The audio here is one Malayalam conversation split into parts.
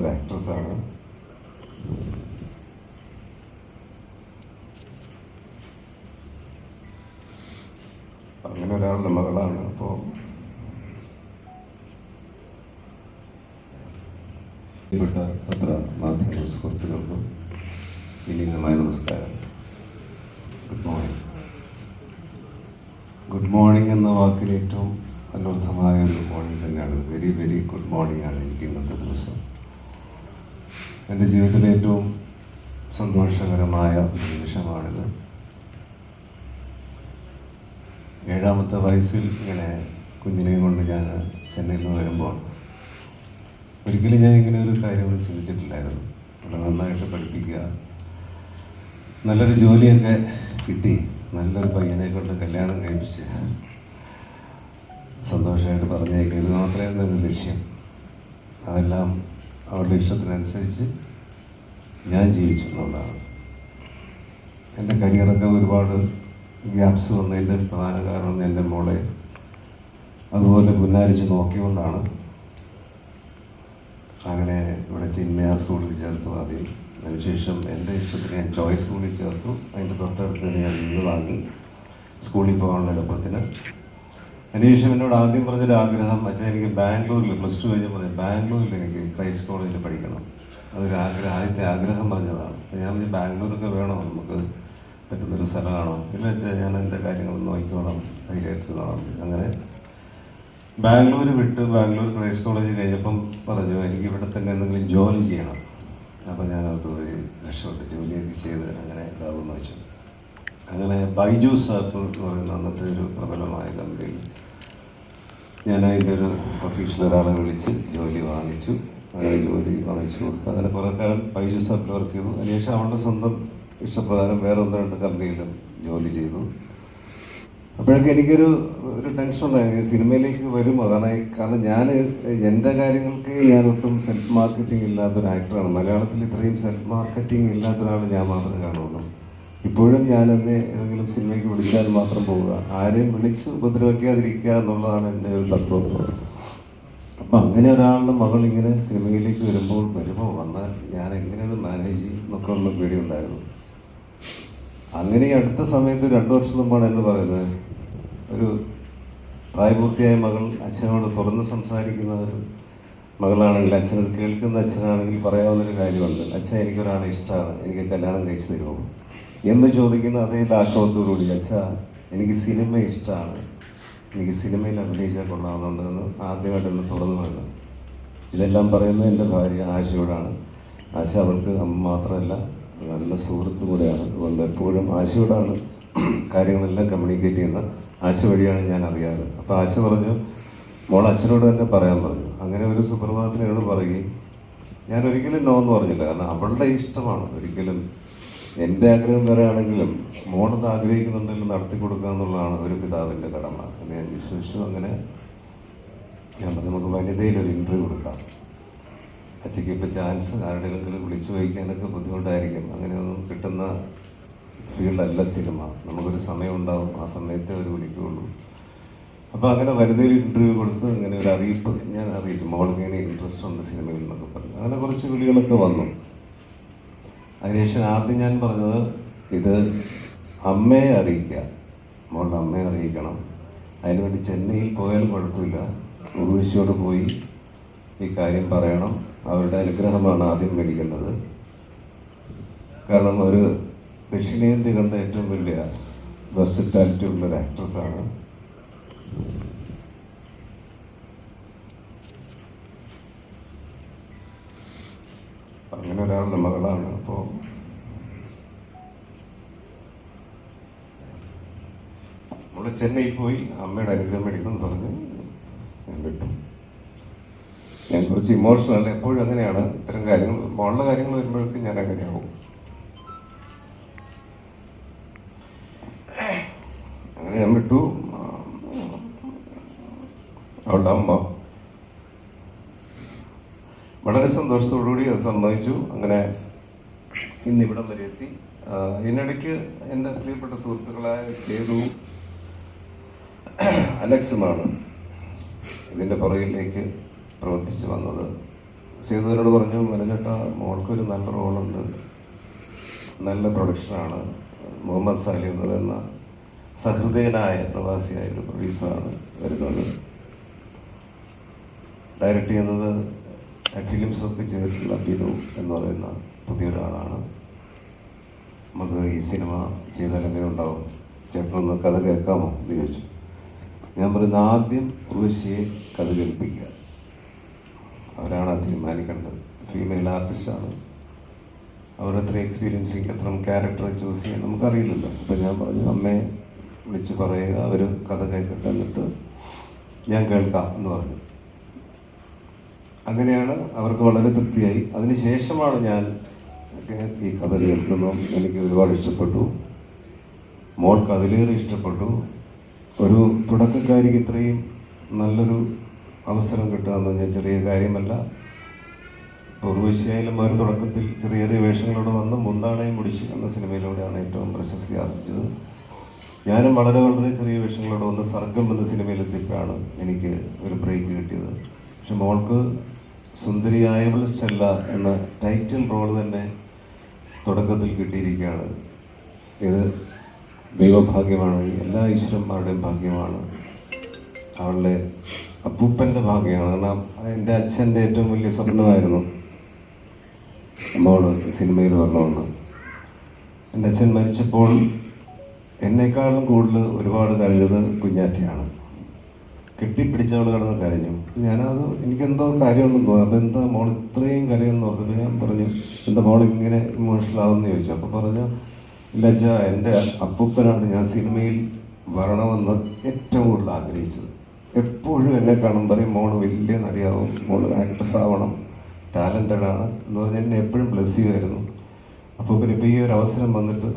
ഒരു ആക്ട്രസ്സാണ് അങ്ങനെ ഒരാളുടെ മകളാണ്. പ്രിയപ്പെട്ട പത്ര മാധ്യമ സുഹൃത്തുക്കൾക്കും വിനീതമായ നമസ്കാരം. ഗുഡ് മോർണിംഗ് ഗുഡ് മോർണിംഗ് എന്ന വാക്കിൽ ഏറ്റവും അനർത്ഥമായ ഒരു മോർണിംഗ് തന്നെയാണ്. വെരി വെരി ഗുഡ് മോർണിംഗ് ആണ് എനിക്ക് ഇന്നത്തെ ദിവസം. എന്റെ ജീവിതത്തിലെ ഏറ്റവും സന്തോഷകരമായ നിമിഷമാണിത്. ഏഴാമത്തെ വയസ്സിൽ ഇങ്ങനെ കുഞ്ഞിനെയും കൊണ്ട് ഞാൻ ചെന്നൈയിൽ നിന്ന് വരുമ്പോൾ ഒരിക്കലും ഞാൻ ഇങ്ങനെ ഒരു കാര്യം ചിന്തിച്ചിട്ടില്ലായിരുന്നു. അവിടെ നന്നായിട്ട് പഠിപ്പിക്കുക നല്ലൊരു ജോലിയൊക്കെ കിട്ടി നല്ലൊരു പയ്യനെ കൊണ്ട് കല്യാണം കഴിപ്പിച്ച് സന്തോഷമായിട്ട് പറഞ്ഞേക്കുക ഇത് മാത്രമേ ഒരു ലക്ഷ്യം. അതെല്ലാം അവരുടെ ഇഷ്ടത്തിനനുസരിച്ച് ഞാൻ ജീവിച്ചിട്ടുള്ളതാണ്. എന്റെ കരിയറൊക്കെ ഒരുപാട് ഗ്യാപ്സ് വന്നതിന്റെ പ്രധാന കാരണം എന്റെ മോളെ അതുപോലെ പുന്നാരിച്ച് നോക്കിക്കൊണ്ടാണ് അങ്ങനെ ഇവിടെ ചിന്മയ സ്കൂളിൽ ചേർത്തു ആദ്യം അതിനുശേഷം എന്റെ ഇഷ്ടത്തിന് ഞാൻ ചോയ്സ് സ്കൂളിൽ ചേർത്തു. അതിന്റെ തൊട്ടടുത്ത് തന്നെ ഞാൻ ഇന്ന് വാങ്ങി സ്കൂളിൽ പോകാനുള്ള എളുപ്പത്തിന്. അതിനുശേഷം എന്നോട് ആദ്യം പറഞ്ഞൊരു ആഗ്രഹം അച്ഛൻ എനിക്ക് ബാംഗ്ലൂരിൽ പ്ലസ് ടു കഴിഞ്ഞ് പറഞ്ഞു ബാംഗ്ലൂരിൽ എനിക്ക് ക്രൈസ്റ്റ് കോളേജിൽ പഠിക്കണം. അതൊരു ആഗ്രഹം ആദ്യത്തെ ആഗ്രഹം പറഞ്ഞതാണ്. ഞാൻ പറഞ്ഞു ബാംഗ്ലൂരൊക്കെ വേണോ? നമുക്ക് പറ്റുന്നൊരു സ്ഥലമാണോ? ഇല്ല വെച്ചാൽ ഞാൻ എന്റെ കാര്യങ്ങൾ നോക്കിക്കോളാം ധൈര്യമായിട്ടിരുന്നോളാം അങ്ങനെ ബാംഗ്ലൂർ വിട്ട് ബാംഗ്ലൂർ ക്രൈസ്റ്റ് കോളേജ് കഴിഞ്ഞപ്പം പറഞ്ഞു എനിക്ക് ഇവിടെ തന്നെ എന്തെങ്കിലും ജോലി ചെയ്യണം. അപ്പോൾ ഞാൻ അത് ഒരു രക്ഷപ്പെട്ട് ജോലിയൊക്കെ ചെയ്ത് അങ്ങനെ ഇതാകുമെന്ന് വെച്ചു. അങ്ങനെ ബൈജൂസ് ആപ്പ് എന്ന് പറയുന്ന അന്നത്തെ ഒരു പ്രബലമായ കമ്പനിയിൽ ഞാൻ അതിന്റെ ഒരു പ്രൊഫഷണൽ ഒരാളെ വിളിച്ച് ജോലി വാങ്ങിച്ചു. ജോലി വാങ്ങിച്ചു കൊടുത്ത് അങ്ങനെ കുറേ കാലം പൈസ ആപ്പിൽ വർക്ക് ചെയ്തു. അതിനുശേഷം അവളുടെ സ്വന്തം ഇഷ്ടപ്രകാരം വേറെ ഒന്ന് രണ്ട് കമ്പനിയിലും ജോലി ചെയ്തു. അപ്പോഴൊക്കെ എനിക്കൊരു ഒരു ടെൻഷൻ ഉണ്ടായിരുന്നു. സിനിമയിലേക്ക് വരുമോ കാരണം കാരണം ഞാൻ എന്റെ കാര്യങ്ങൾക്ക് ഞാൻ ഒട്ടും സെൽഫ് മാർക്കറ്റിംഗ് ഇല്ലാത്തൊരു ആക്ടറാണ് മലയാളത്തിൽ ഇത്രയും സെൽഫ് മാർക്കറ്റിംഗ് ഇല്ലാത്ത ഒരാൾ ഞാൻ മാത്രമേ കാണുള്ളൂ ഇപ്പോഴും ഞാൻ എന്നെ ഏതെങ്കിലും സിനിമയ്ക്ക് വിളിച്ചാൽ മാത്രം പോവുക. ആരെയും വിളിച്ച് ഉപദ്രവിക്കാതിരിക്കുക എന്നുള്ളതാണ് എന്റെ ഒരു തത്വം. അപ്പം അങ്ങനെ ഒരാളുടെ മകൾ ഇങ്ങനെ സിനിമയിലേക്ക് വരുമ്പോൾ വരുമ്പോൾ വന്നാൽ ഞാൻ എങ്ങനെ അത് മാനേജ് ചെയ്യും എന്നൊക്കെ ഉള്ള പേടിയുണ്ടായിരുന്നു അങ്ങനെ ഈ അടുത്ത സമയത്ത് രണ്ടു വർഷം മുമ്പാണ് എന്ന് പറയുന്നത്. ഒരു പ്രായപൂർത്തിയായ മകൾ അച്ഛനോട് തുറന്ന് സംസാരിക്കുന്ന ഒരു മകളാണെങ്കിൽ അച്ഛനത് കേൾക്കുന്ന അച്ഛനാണെങ്കിൽ പറയാവുന്നൊരു കാര്യമുണ്ട്. അച്ഛൻ എനിക്കൊരാളെ ഇഷ്ടമാണ് എനിക്ക് കല്യാണം കഴിച്ചു തരുമോ? എന്ന് ചോദിക്കുന്ന അതേ ലാഘവത്തോടുകൂടി അച്ഛ എനിക്ക് സിനിമ ഇഷ്ടമാണ് എനിക്ക് സിനിമയിൽ അഭിനയിച്ചാൽ കൊള്ളാവുന്നുണ്ടെന്ന് ആദ്യമായിട്ട് എന്നെ തുറന്നു പറയുന്നത്. ഇതെല്ലാം പറയുന്നത് എന്റെ ഭാര്യ ആശയോടാണ്. ആശ അവൾക്ക് അമ്മ മാത്രമല്ല നല്ല സുഹൃത്തു കൂടെയാണ്. അതുകൊണ്ട് എപ്പോഴും ആശയോടാണ് കാര്യങ്ങളെല്ലാം കമ്മ്യൂണിക്കേറ്റ് ചെയ്യുന്ന ആശ വഴിയാണ് ഞാൻ അറിയാറ്. അപ്പോൾ ആശ പറഞ്ഞു മോൾ അച്ഛനോട് തന്നെ പറയാൻ പറഞ്ഞു. അങ്ങനെ ഒരു സുപ്രഭാതത്തിനോട് പറയുകയും ഞാൻ ഒരിക്കലും നോ എന്ന് പറഞ്ഞില്ല. കാരണം അവളുടെ ഇഷ്ടമാണ്. ഒരിക്കലും എന്റെ ആഗ്രഹം വേറെ ആണെങ്കിലും ആഗ്രഹിക്കുന്നുണ്ടെങ്കിൽ നടത്തി കൊടുക്കുക എന്നുള്ളതാണ് ഒരു പിതാവിന്റെ കടമ. എന്ന് ഞാൻ വിശ്വസിച്ചു. അങ്ങനെ ഞാൻ പറഞ്ഞു നമുക്ക് വനിതയിൽ ഒരു ഇന്റർവ്യൂ കൊടുക്കാം. അച്ഛയ്ക്ക് ഇപ്പോൾ ചാൻസ് ആരുടെയെങ്കിലും വിളിച്ചു വഹിക്കാനൊക്കെ ബുദ്ധിമുട്ടായിരിക്കും. അങ്ങനെയൊന്നും കിട്ടുന്ന ഫീൽഡല്ല സിനിമ. നമുക്കൊരു സമയം ഉണ്ടാവും. ആ സമയത്തെ അവർ വിളിക്കുകയുള്ളൂ അപ്പോൾ അങ്ങനെ വനിതയിൽ ഇന്റർവ്യൂ കൊടുത്ത് അങ്ങനെ ഒരു അറിയിപ്പ് ഞാൻ അറിയിച്ചു. മോൾക്ക് ഇങ്ങനെ ഇൻട്രസ്റ്റ് ഉണ്ട് സിനിമയിൽ എന്നൊക്കെ പറഞ്ഞു. അങ്ങനെ കുറച്ച് വിളികളൊക്കെ വന്നു. അതിനുശേഷം ആദ്യം ഞാൻ പറഞ്ഞത് ഇത് അമ്മയെ അറിയിക്കുക. മോളുടെ അമ്മയെ അറിയിക്കണം. അതിനുവേണ്ടി ചെന്നൈയിൽ പോയാൽ കുഴപ്പമില്ല. ഉർവശിയോട് പോയി ഈ കാര്യം പറയണം. അവരുടെ അനുഗ്രഹമാണ് ആദ്യം മേടിക്കേണ്ടത്. കാരണം ഒരു ദക്ഷിണേന്ത്യ കണ്ട ഏറ്റവും വലിയ വെർസിറ്റാലിറ്റി ഉള്ള ഒരു ആക്ട്രസ്സാണ് അങ്ങനെ ഒരാളുടെ മകളാണ്. അപ്പോൾ നമ്മൾ ചെന്നൈയിൽ പോയി അമ്മയുടെ അനുഗ്രഹം മേടിക്കണം എന്ന് പറഞ്ഞു ഞാൻ വിട്ടു. ഞാൻ കുറച്ച് ഇമോഷണൽ എപ്പോഴും അങ്ങനെയാണ്. ഇത്തരം കാര്യങ്ങൾ മോളുടെ കാര്യങ്ങൾ വരുമ്പോഴേക്കും ഞാൻ അങ്ങനെയാവും അങ്ങനെ ഞാൻ വിട്ടു. അവളുടെ അമ്മ വളരെ സന്തോഷത്തോടുകൂടി അത് സമ്മതിച്ചു അങ്ങനെ ഇന്നിവിടം വരെ എത്തി. ഇതിനിടയ്ക്ക് എന്റെ പ്രിയപ്പെട്ട സുഹൃത്തുക്കളായ സേതുവും അലക്സുമാണ് ഇതിന്റെ പുറകിലേക്ക് പ്രവർത്തിച്ചു വന്നത്. സേതുവിനോട് പറഞ്ഞു മനഞ്ഞേട്ട മോൾക്കൊരു നല്ല റോളുണ്ട്. നല്ല പ്രൊഡക്ഷനാണ്. മുഹമ്മദ് സാലി എന്ന് പറയുന്ന സഹൃദയനായ പ്രവാസിയായ ഒരു പ്രൊഡ്യൂസറാണ് വരുന്നത്. ഡയറക്റ്റ് ചെയ്യുന്നത് ഫിലിംസ് ഓഫ് ചെയ്തിട്ടുള്ള ബിനു എന്ന് പറയുന്ന പുതിയൊരാളാണ്. നമുക്ക് ഈ സിനിമ ചെയ്താൽ എങ്ങനെ ഉണ്ടാവും ചേട്ടനൊന്ന് കഥ കേൾക്കാമോ എന്ന് ചോദിച്ചു. ഞാൻ പറയുന്ന ആദ്യം ഉർവശിയെ കഥ കേൾപ്പിക്കുക. അവരാണ് തീരുമാനിക്കേണ്ടത്. ഫീമെയിൽ ആർട്ടിസ്റ്റാണ് അവർ എത്ര എക്സ്പീരിയൻസിങ് എത്ര ക്യാരക്ടർ ചൂസ് ചെയ്യാൻ നമുക്കറിയില്ലല്ലോ. അപ്പം ഞാൻ പറഞ്ഞു അമ്മയെ വിളിച്ച് പറയുക. അവർ കഥ കേൾക്കട്ടെ എന്നിട്ട് ഞാൻ കേൾക്കാം എന്ന് പറഞ്ഞു. അങ്ങനെയാണ് അവർക്ക് വളരെ തൃപ്തിയായി. അതിനുശേഷമാണ് ഞാൻ ഈ കഥ കേൾക്കുന്നു എനിക്ക് ഒരുപാട് ഇഷ്ടപ്പെട്ടു. മോൾക്ക് അതിലേറെ ഇഷ്ടപ്പെട്ടു. ഒരു തുടക്കക്കാരിക്ക് ഇത്രയും നല്ലൊരു അവസരം കിട്ടുക എന്ന് ചെറിയ കാര്യമല്ല. ഉർവശിയായാലും അവർ തുടക്കത്തിൽ ചെറിയ ചെറിയ വേഷങ്ങളോട് വന്ന് മുന്താണയും മുടിച്ച് എന്ന സിനിമയിലൂടെയാണ് ഏറ്റവും പ്രശസ്തി ആർജിച്ചത്. ഞാനും വളരെ വളരെ ചെറിയ വേഷങ്ങളോട് വന്ന് സർഗം എന്ന സിനിമയിലെത്തിയപ്പോഴാണ് എനിക്ക് ഒരു ബ്രേക്ക് കിട്ടിയത്. പക്ഷെ മോൾക്ക് സുന്ദരിയായവൾ സ്റ്റെല്ല എന്ന ടൈറ്റിൽ റോൾ തന്നെ തുടക്കത്തിൽ കിട്ടിയിരിക്കുകയാണ്. ഇത് ദൈവഭാഗ്യമാണ്. എല്ലാ ഈശ്വരന്മാരുടെയും ഭാഗ്യമാണ്. അവളുടെ അപ്പൂപ്പന്റെ ഭാഗ്യമാണ്. കാരണം എന്റെ അച്ഛന്റെ ഏറ്റവും വലിയ സ്വപ്നമായിരുന്നു മോൾ സിനിമയിൽ വരണമെന്ന് എന്റെ അച്ഛൻ മരിച്ചപ്പോൾ എന്നെക്കാളും കൂടുതൽ ഒരുപാട് കരഞ്ഞത് കുഞ്ഞാറ്റയാണ്. കെട്ടിപ്പിടിച്ചവൾ കിടന്ന കരഞ്ഞു ഞാനത് എനിക്കെന്തോ കാര്യമൊന്നും തോന്നി. എന്താ മോൾ ഇത്രയും കരയെന്ന് ഓർത്തപ്പോൾ ഞാൻ പറഞ്ഞു എന്താ മോൾ ഇങ്ങനെ ഇമോഷണൽ ആവുമെന്ന് ചോദിച്ചു. അപ്പോൾ പറഞ്ഞു ലജ എന്റെ അപ്പൂപ്പനാണ് ഞാൻ സിനിമയിൽ വരണമെന്ന് ഏറ്റവും കൂടുതൽ ആഗ്രഹിച്ചത്. എപ്പോഴും എന്നെ കാണും പറയും മോൾ വലിയ നടിയാവും മോൾ ആക്ട്രസ് ആവണം ടാലന്റഡ് ആണ്. എന്ന് പറഞ്ഞാൽ എന്നെ എപ്പോഴും ബ്ലെസ് ചെയ്യുമായിരുന്നു. അപ്പോൾ പിന്നെ ഇപ്പോൾ ഈ ഒരു അവസരം വന്നിട്ട്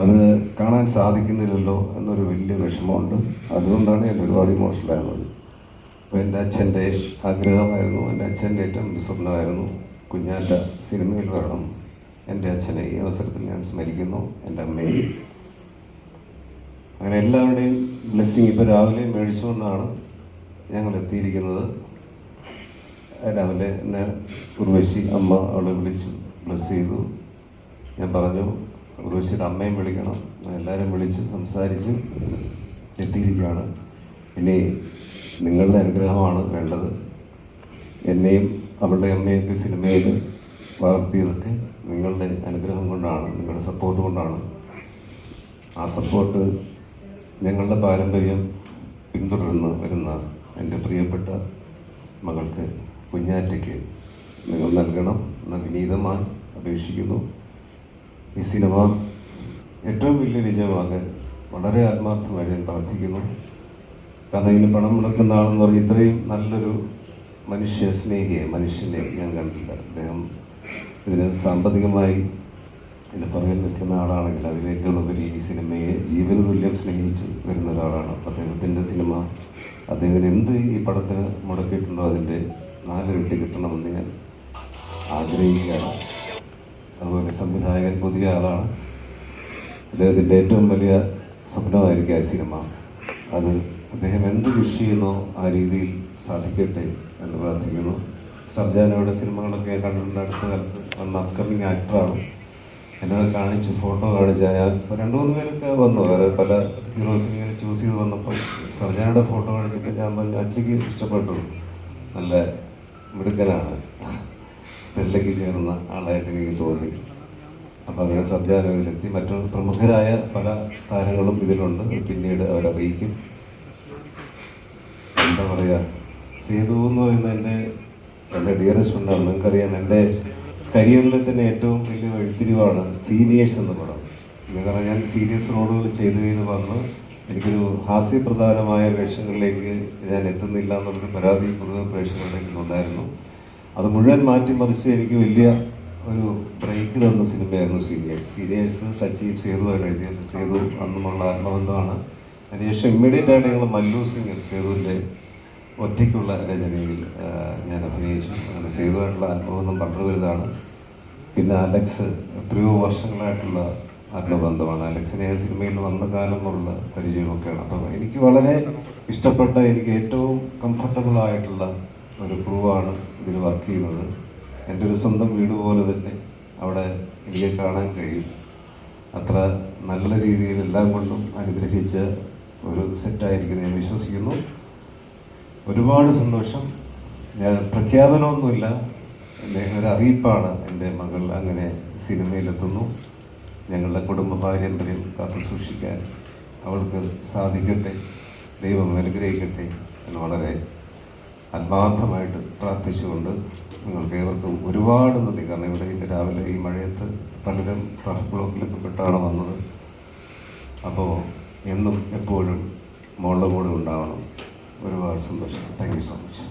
അത് കാണാൻ സാധിക്കുന്നില്ലല്ലോ എന്നൊരു വലിയ വിഷമമുണ്ട്. അതുകൊണ്ടാണ് ഞാൻ ഒരുപാട് ഇമോഷണലായിരുന്നത് അപ്പോൾ എന്റെ അച്ഛന്റെ ആഗ്രഹമായിരുന്നു. എന്റെ അച്ഛന്റെ ഏറ്റവും വലിയ സ്വപ്നമായിരുന്നു കുഞ്ഞാറ്റ സിനിമയിൽ വരണം. എന്റെ അച്ഛനെ ഈ അവസരത്തിൽ ഞാൻ സ്മരിക്കുന്നു. എന്റെ അമ്മയെ. അങ്ങനെ എല്ലാവരുടെയും ബ്ലെസ്സിങ് ഇപ്പോൾ രാവിലെ മേടിച്ചുകൊണ്ടാണ് ഞങ്ങൾ എത്തിയിരിക്കുന്നത്. രാവിലെ എന്നെ ഉർവശി അമ്മ അവളെ വിളിച്ചു ബ്ലസ് ചെയ്തു. ഞാൻ പറഞ്ഞു ഉർവശിയുടെ അമ്മയും വിളിക്കണം. എല്ലാവരും വിളിച്ച് സംസാരിച്ച് എത്തിയിരിക്കുകയാണ്. ഇനി നിങ്ങളുടെ അനുഗ്രഹമാണ് വേണ്ടത്. എന്നെയും അവളുടെ അമ്മയൊക്കെ സിനിമയിൽ വളർത്തിയതൊക്കെ നിങ്ങളുടെ അനുഗ്രഹം കൊണ്ടാണ് നിങ്ങളുടെ സപ്പോർട്ട് കൊണ്ടാണ്. ആ സപ്പോർട്ട് ഞങ്ങളുടെ പാരമ്പര്യം പിന്തുടർന്ന് വരുന്ന എന്റെ പ്രിയപ്പെട്ട മകൾക്ക് കുഞ്ഞാറ്റയ്ക്ക് നിങ്ങൾ നൽകണം. എന്ന് വിനീതമായി അപേക്ഷിക്കുന്നു. ഈ സിനിമ ഏറ്റവും വലിയ വിജയമാകാൻ വളരെ ആത്മാർത്ഥമായി ഞാൻ പ്രാർത്ഥിക്കുന്നു. കാരണം ഇതിന് പണം മുടക്കുന്ന ആളെന്ന് പറഞ്ഞ് ഇത്രയും നല്ലൊരു മനുഷ്യ സ്നേഹിയെ മനുഷ്യനെ ഞാൻ കണ്ടില്ല അദ്ദേഹം ഇതിന് സാമ്പത്തികമായി ഇതിന് പുറകിൽ നിൽക്കുന്ന ആളാണെങ്കിൽ അതിനേക്കാൾ ഒരു ഈ സിനിമയെ ജീവന തുല്യം സ്നേഹിച്ച് വരുന്ന ഒരാളാണ്. അദ്ദേഹത്തിന്റെ സിനിമ അദ്ദേഹത്തിന് എന്ത് ഈ പടത്തിന് മുടക്കിയിട്ടുണ്ടോ അതിന്റെ നാലിരട്ടി കിട്ടണമെന്ന് ഞാൻ ആഗ്രഹിക്കുകയാണ്. അതുപോലെ സംവിധായകൻ പുതിയ ആളാണ്. അദ്ദേഹത്തിന്റെ ഏറ്റവും വലിയ സ്വപ്നമായിരിക്കും ആ സിനിമ. അത് അദ്ദേഹം എന്ത് വിഷ് ചെയ്യുന്നോ ആ രീതിയിൽ സാധിക്കട്ടെ എന്ന് പ്രാർത്ഥിക്കുന്നു. സർജാനയുടെ സിനിമകളൊക്കെ കണ്ടിട്ടുണ്ട്. അടുത്ത കാലത്ത് വന്ന അപ്കമിങ് ആക്ടറാണ് എന്നോട് കാണിച്ചു ഫോട്ടോ കാണിച്ച് ഞാൻ രണ്ട് മൂന്ന് പേരൊക്കെ വന്നു. വേറെ പല ഹീറോസിനെ ഇങ്ങനെ ചൂസ് ചെയ്ത് വന്നപ്പോൾ സർജാനയുടെ ഫോട്ടോ കാണിച്ചിട്ട് ഞാൻ പറഞ്ഞു അച്ഛയ്ക്ക് ഇഷ്ടപ്പെട്ടു. നല്ല മിടുക്കനാണ്. സ്റ്റെല്ലയ്ക്ക് ചേർന്ന ആളായിട്ട് എനിക്ക് തോന്നി. അപ്പോൾ അങ്ങനെ ഇതിലെത്തി മറ്റു പ്രമുഖരായ പല താരങ്ങളും ഇതിലുണ്ട്. പിന്നീട് അവരറിയിക്കും എന്താ പറയുക സേതു എന്ന് പറയുന്ന എന്റെ എന്റെ ഡിയറസ്റ്റ് ഫ്രണ്ടാണ് നിങ്ങൾക്കറിയാം എന്റെ കരിയറിലെ തന്നെ ഏറ്റവും വലിയ വഴിത്തിരിവാണ് സീനിയേഴ്സ് എന്ന് പടം. എന്ന് പറഞ്ഞാൽ ഞാൻ സീരിയസ് റോളുകൾ ചെയ്ത് ചെയ്ത് വന്ന് എനിക്കൊരു ഹാസ്യപ്രധാനമായ വേഷങ്ങളിലേക്ക് ഞാൻ എത്തുന്നില്ല എന്നുള്ളൊരു പരാതി പൊതുവെ പ്രേക്ഷകരിലേക്ക് ഉണ്ടായിരുന്നു അത് മുഴുവൻ മാറ്റിമറിച്ച് എനിക്ക് വലിയ ഒരു ബ്രേക്ക് തന്ന സിനിമയായിരുന്നു സീരിയസ് സീനിയേഴ്സ് സേതു ആണ് എഴുതിയത്. സേതു അന്നുമുള്ള ആത്മബന്ധമാണ്. അതിനുശേഷം ഇമ്മീഡിയറ്റ് ആയിട്ട് ഞങ്ങൾ മല്ലു സിംഗ് സേതുവിന്റെ ഒറ്റയ്ക്കുള്ള രചനയിൽ ഞാൻ അഭിനയിച്ചു. അങ്ങനെ സേതുവായിട്ടുള്ള ആത്മബന്ധം വളരെ വലുതാണ്. പിന്നെ അലക്സ് എത്രയോ വർഷങ്ങളായിട്ടുള്ള ആത്മബന്ധമാണ്. അലക്സിനെ സിനിമയിൽ വന്ന കാലം മുതലുള്ള പരിചയമൊക്കെയാണ്. അപ്പം എനിക്ക് വളരെ ഇഷ്ടപ്പെട്ട എനിക്ക് ഏറ്റവും കംഫർട്ടബിൾ ആയിട്ടുള്ള ഒരു ക്രൂവാണ് ഇതിൽ വർക്ക് ചെയ്യുന്നത്. എന്റെ ഒരു സ്വന്തം വീട് പോലെ തന്നെ അവിടെ എനിക്ക് കാണാൻ കഴിയും. അത്ര നല്ല രീതിയിൽ എല്ലാം കൊണ്ടും അനുഗ്രഹിച്ച ഒരു സെറ്റായിരിക്കുന്നു ഞാൻ വിശ്വസിക്കുന്നു. ഒരുപാട് സന്തോഷം. ഞാൻ പ്രഖ്യാപനമൊന്നുമില്ല. ഒരു അറിയിപ്പാണ് എന്റെ മകൾ അങ്ങനെ സിനിമയിലെത്തുന്നു. ഞങ്ങളുടെ കുടുംബ പാരമ്പര്യം കാത്തു സൂക്ഷിക്കാൻ അവൾക്ക് സാധിക്കട്ടെ. ദൈവം അനുഗ്രഹിക്കട്ടെ എന്ന് വളരെ ആത്മാർത്ഥമായിട്ട് പ്രാർത്ഥിച്ചുകൊണ്ട് നിങ്ങൾക്ക് ഏവർക്കും ഒരുപാട് നന്ദി. കാരണം ഇവിടെ ഇന്ന് രാവിലെ ഈ മഴയത്ത് പലരും ട്രാഫിക് ബ്ലോക്കിലൊക്കെ പെട്ടാണ് വന്നത്. അപ്പോൾ എന്നും എപ്പോഴും മോളുടെ കൂടെ ഉണ്ടാവണം. ഒരുപാട് സന്തോഷം. Thank you so much